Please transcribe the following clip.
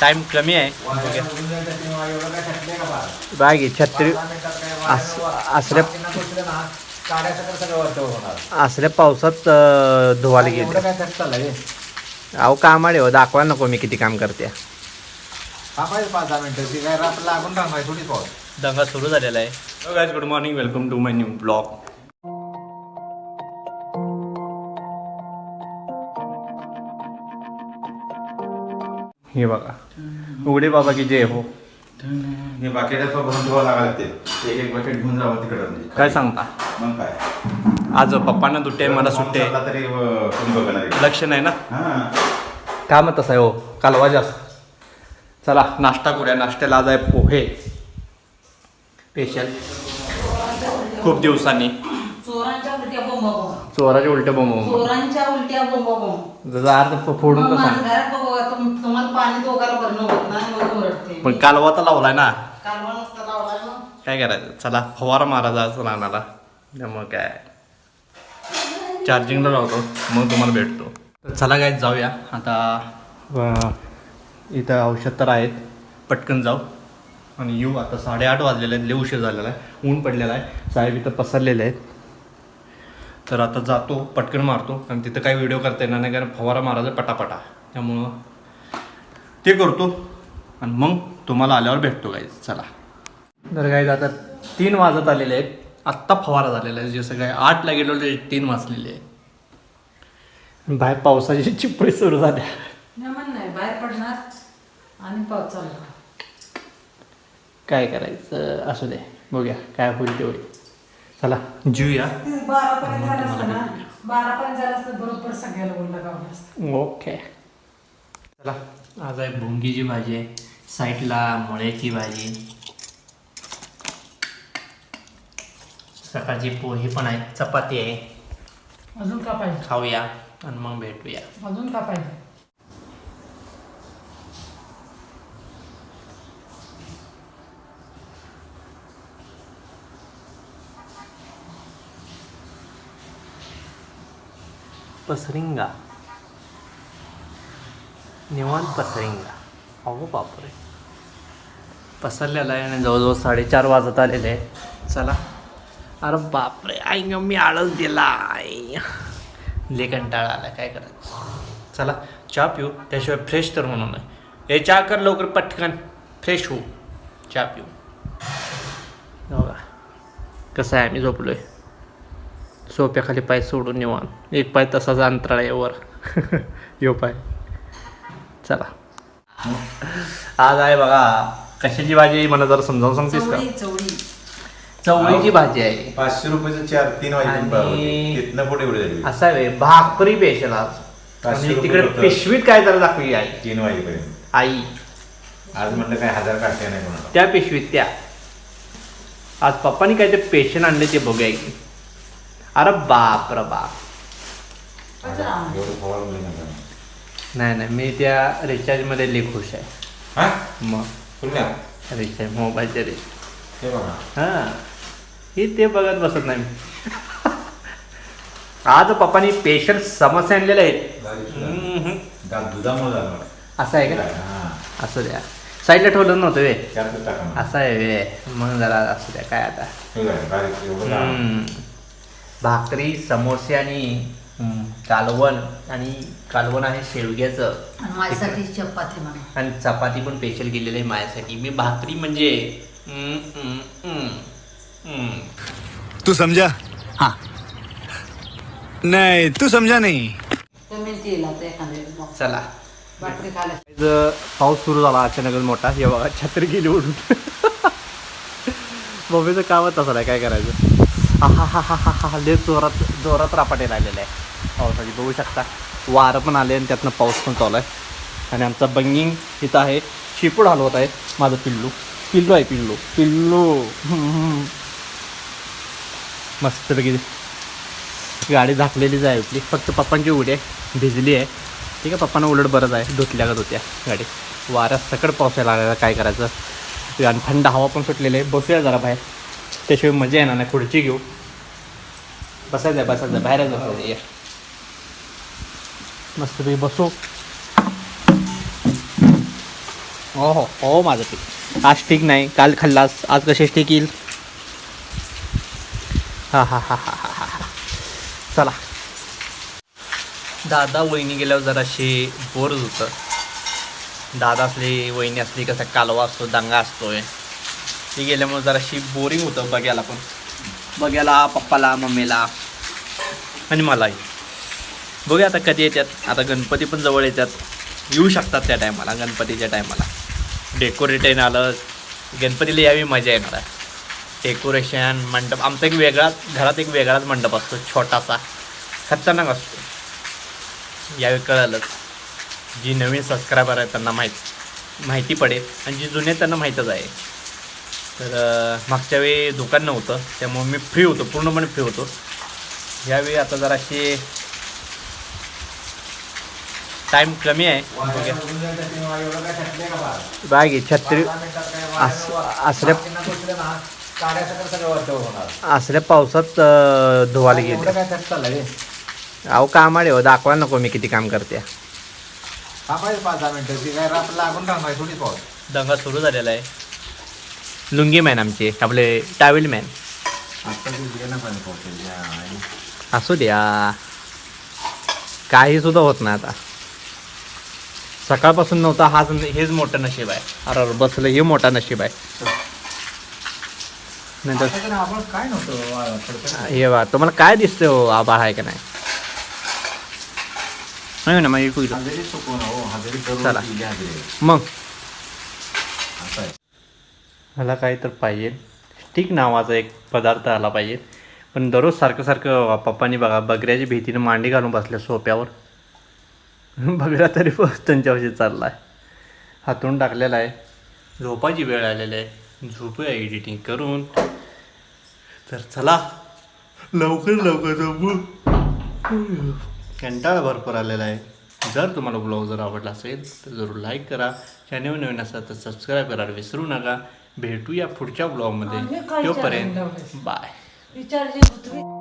Time कमी आहे. ही छत्री अस- असल्या असल्या पावसात धुवायला गेले. अहो कामाडे हो दाखवायला नको मी किती काम करते. दंगा सुरू झालेला आहे. Good morning welcome to my new blog हे बघा. उघडे बाबा की जय हो. हे बाकीच्या भरून लागायला ते. एक एक बकेट घेऊन जावं तिकडं. काय सांगता? मग काय? आज पप्पांना दुट्टे आहे, मला सुट्टे. आहे. तरी अं, कोण बघणार आहे? लक्ष नाही ना? हा. काय मत तसं आहे हो? कालवा जास्त. चला नाश्ता करूया. नाश्त्याला आज आहे पोहे. स्पेशल खूप दिवसांनी. चोरांच्या उलट्या बोंब बोंब चोराचे उलटे बोंब चोरांच्या उलट्या बोंब बोंब अर्थ फोडून तर सांग. तुम- तुम्हाला पाणी दोघाला भरणं होत नाही मग ओरडते. पण कालवा तर लावलाय ना. कालवा नसता लावलाय मग काय करायचं? चला फवारा मारायचा असं राहणारा त्यामुळं काय. चार्जिंगला लावतो मग तुम्हाला भेटतो. तर चला काय जाऊया. आता इथं औषध तर आहेत. पटकन जाऊ. आणि येऊ आता साडेआठ वाजलेले आहेत लय उशीर झालेला आहे. ऊन पडलेला आहे. साहेब इथं पसरलेले आहेत. तर आता जातो पटकन मारतो. आणि तिथं काही व्हिडिओ करता येणार नाही कारण फवारा मारायचा पटापटा. त्यामुळं ते करतो. आणि मग तुम्हाला आल्यावर भेटतो काय चला. तर काय आता तीन वाजत आलेले आहेत. आत्ता फवारा झालेला आहे. जसं काय आठला गेलो ते तीन वाजलेले आहेत. बाहेर पावसाची चिपळी सुरू झाल्या नाही बाहेर पडणार आणि पाऊस चालू काय करायचं? असू दे. बघूया काय होईल ते होईल. चला जीवया बारा पर्यंत झालं असतं ना? बारा पर्यंत झालं असतं बरोबर सगळ्याला बोलला गावलं असतं? ओके चला. आज आहे भुंगीची भाजी आहे. साईडला मुळ्याची भाजी. सकाळची पोहे पण आहे चपाती आहे. अजून का पाहिजे? खाऊया आणि मग भेटूया. अजून का पाहिजे? पसरिंगा. निवांत पसरिंगा. अहो बापरे. पसरलेला आहे आणि जवळजवळ साडेचार वाजत आलेले आहे चला. अरे बापरे आई ग मी आळस दिला आई ले कंटाळा आला काय करायचं? चला चहा पिऊ. त्याशिवाय फ्रेश तर म्हणून हे चहा कर लवकर पटकन. फ्रेश होऊ चहा पिऊ. बघा. कसं आहे आम्ही झोपलोय. सोप्याखाली पाय सोडून निवान एक पाय तसाच अंतराळ आहे वर यो पाय. चला. आज आहे बघा कशाची भाजी मला जरा समजावून सांगतेस का? चवळी चवळी. चवळीची भाजी आहे. पाचशे रुपयाचं चार तीन आणि- वाजता पुढे एवढे झाली. असं भाकरी पेशल आज. पाचशे आणि रुपये तिकडे. पिशवीत काय जरा दाखवी आई तीन वाजेपर्यंत आई. आज म्हणलं काय हजार काढते नाही कोणाला त्या पिशवीत त्या. आज पप्पानी काय ते पेशंट आणले ते बघूया की. अरे बाप रे बाप. एवढं नाही नाही. मी त्या रिचार्जमध्ये लई खुश आहे. हा? मग. कुठल्या? रिचार्ज मोबाईलचे रिचार्ज हे बघा. हा. हे ते बघत बसत नाही मी. आज पप्पानी पेशंट समस्या आणलेल्या आहेत. हम्म. दा- दुधामुळे झालं. असं आहे का? हा. असं द्या. साईडला ठेवलं नव्हतं वे. असं आहे वे. मग जरा असं द्या. काय आता? हे बघा, एवढं. हम्म. भाकरी समोसे आणि कालवण आणि कालवण आहे शेवग्याचं आणि माझ्यासाठी चपाती म्हणा. आणि चपाती पण स्पेशल केलेली आहे माझ्यासाठी. मी भाकरी म्हणजे हम्म, हम्म, हम्म, हम्म. तू समझा हाँ. नहीं तू समझा नहीं. पेमेंट येईल आता एखाद्या चला. खायला. पाऊस सुरू झाला अचानकच मोठा. हे बघा छत्री गेली उडून. मम्मीचं कामच असं काय करायचं? हा हा हा हा हा लय जोरात जोरात रापाटे राहिलेलं आहे. पावसाची बघू शकता. वारं पण आले आणि त्यातनं पाऊस पण चालू आहे. आणि आमचा बंगिंग इथं आहे. शिपूड हलवत आहे माझं पिल्लू. पिल्लू आहे पिल्लू. पिल्लू. मस्तपैकी गाडी झाकलेलीच आहे आपली. फक्त पप्पांची उडी आहे. भिजली आहे. ठीक आहे पप्पांना उलट बरंच आहे. धुतल्यागत होत्या गाडी. वारा सकड पाऊस यायला काय करायचं? आणि थंड हवा पण सुटलेली आहे. बसूया जरा बाहेर. त्याशिवाय मजा येणार नाही. खुर्ची घेऊ. बसायचं आहे बसायचं बाहेर बाहेरच ये मस्तपैकी बसू. हो हो हो माझं ठीक. आज ठीक नाही. काल खाल्लास. आज कसे ठीक येईल? हा हा हा हा हा हा हा. चला. दादा वहिनी गेल्यावर जराशी बोर होतं दादा असली वहिनी असली कसा कालवा असतो दंगा असतोय. ती गेल्यामुळे जराशी बोरिंग होतं बघायला पण. बघायला पप्पाला मम्मीला. आणि मलाही. बघूया आता कधी येतात आता गणपती पण जवळ येतात येऊ शकतात त्या टायमाला गणपतीच्या टायमाला. डेकोरेटेन आलं गणपतीला यावी मजा येणार आहे. डेकोरेशन मंडप आमचा एक वेगळाच घरात एक वेगळाच मंडप असतो छोटासा. खतरनाक असतो. यावेळी कळालंच. जी नवीन सबस्क्रायबर आहे त्यांना माहीत माहिती पडेल आणि जी जुने त्यांना माहीतच आहे. तर मागच्या वेळी दुकान नव्हतं त्यामुळे मी फ्री होतो पूर्णपणे फ्री होतो. यावेळी आता जराशी टाईम कमी आहे. घे छत्री अस- असल्या असल्या पावसात धुवायला गेले. अहो कामाडे हो दाखवायला नको मी किती काम करते. दंगा सुरू झालेला आहे. लुंगी मॅन आमचे आपले टावेल मॅन असू द्या. काही सुद्धा होत नाही आता. सकाळपासून नव्हता हाच हेच मोठं नशीब आहे. अरे अरे बसलं हे मोठा नशीब आहे. नंतर आपण काय नव्हतं हे बा तुम्हाला काय दिसतंय हो आभाळ आहे का नाही? नाही ना मग हो चला. मग. मला काही तर पाहिजे. स्टिक नावाचा एक पदार्थ आला पाहिजे. पण दररोज सारखं सारखं पप्पानी बघा बगऱ्याची भीतीने मांडी घालून बसल्या सोप्यावर. बगऱ्या तरी त्यांच्यापाशी चालला आहे हातून टाकलेला आहे. झोपायची वेळ आलेली आहे. झोपूया एडिटिंग करून. तर चला. लवकर लवकर झोपू. कंटाळा भरपूर आलेला आहे. जर तुम्हाला ब्लॉग जर आवडला असेल तर जरूर लाईक करा. चॅनल नवीन असाल तर सबस्क्राईब करायला विसरू नका. भेटूया पुढच्या ब्लॉगमध्ये. तोपर्यंत? बाय विचार जे होतो